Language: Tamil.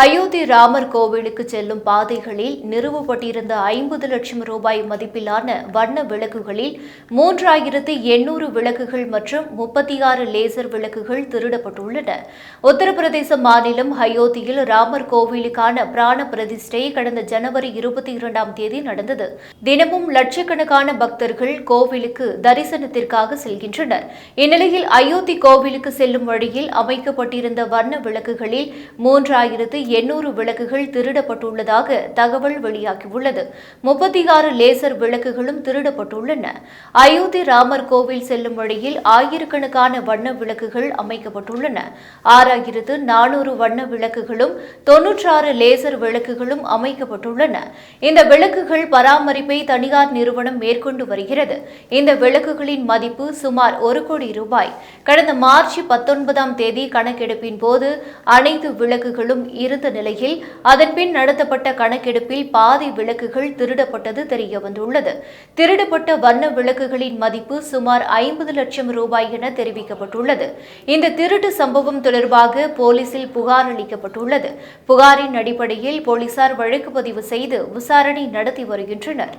Ayodhya Ramar கோவிலுக்கு செல்லும் பாதைகளில் நிறுவப்பட்டிருந்த ஐம்பது லட்சம் ரூபாய் மதிப்பிலான வண்ண விளக்குகளில் மூன்றாயிரத்து எண்ணூறு விளக்குகள் மற்றும் முப்பத்தி ஆறு லேசர் விளக்குகள் திருடப்பட்டுள்ளன. உத்தரப்பிரதேச மாநிலம் அயோத்தியில் ராமர் கோவிலுக்கான பிராண பிரதிஷ்டை கடந்த ஜனவரி இருபத்தி இரண்டாம் தேதி நடந்தது. தினமும் லட்சக்கணக்கான பக்தர்கள் கோவிலுக்கு தரிசனத்திற்காக செல்கின்றனர். இந்நிலையில் அயோத்தி கோவிலுக்கு செல்லும் வழியில் அமைக்கப்பட்டிருந்த வண்ண விளக்குகளில் மூன்றாயிரத்து எண்ணூறு விளக்குகள் திருடப்பட்டுள்ளதாக தகவல் வெளியாகியுள்ளது. முப்பத்தி ஆறு லேசர் விளக்குகளும் திருடப்பட்டுள்ளன. அயோத்தி ராமர் கோவில் செல்லும் வழியில் ஆயிரக்கணக்கான வண்ண விளக்குகள் அமைக்கப்பட்டுள்ளன. ஆறாயிரத்து நானூறு வண்ண விளக்குகளும் தொன்னூற்றாறு லேசர் விளக்குகளும் அமைக்கப்பட்டுள்ளன. இந்த விளக்குகள் பராமரிப்பை தனியார் நிறுவனம் மேற்கொண்டு வருகிறது. இந்த விளக்குகளின் மதிப்பு சுமார் ஒரு கோடி ரூபாய். கடந்த மார்ச் பத்தொன்பதாம் தேதி கணக்கெடுப்பின் போது அனைத்து விளக்குகளும் இரு இருந்த நிலையில் அதன்பின் நடத்தப்பட்ட கணக்கெடுப்பில் பாதி விளக்குகள் திருடப்பட்டது தெரியவந்துள்ளது. திருடப்பட்ட வண்ண விளக்குகளின் மதிப்பு சுமார் ஐம்பது லட்சம் ரூபாய் என தெரிவிக்கப்பட்டுள்ளது. இந்த திருட்டு சம்பவம் தொடர்பாக போலீசில் புகார் அளிக்கப்பட்டுள்ளது. புகாரின் அடிப்படையில் போலீசார் வழக்கு பதிவு செய்து விசாரணை நடத்தி வருகின்றனர்.